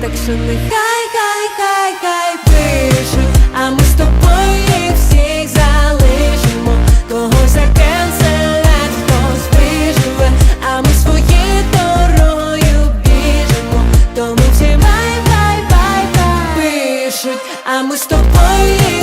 Так що нехай, хай, хай, хай пишуть, а ми з тобою їх всіх залишимо. Когось закенселять, хтось виживе, а ми своєю дорогою біжимо. Тому всі бай, бай, бай, бай пишуть, а ми з тобою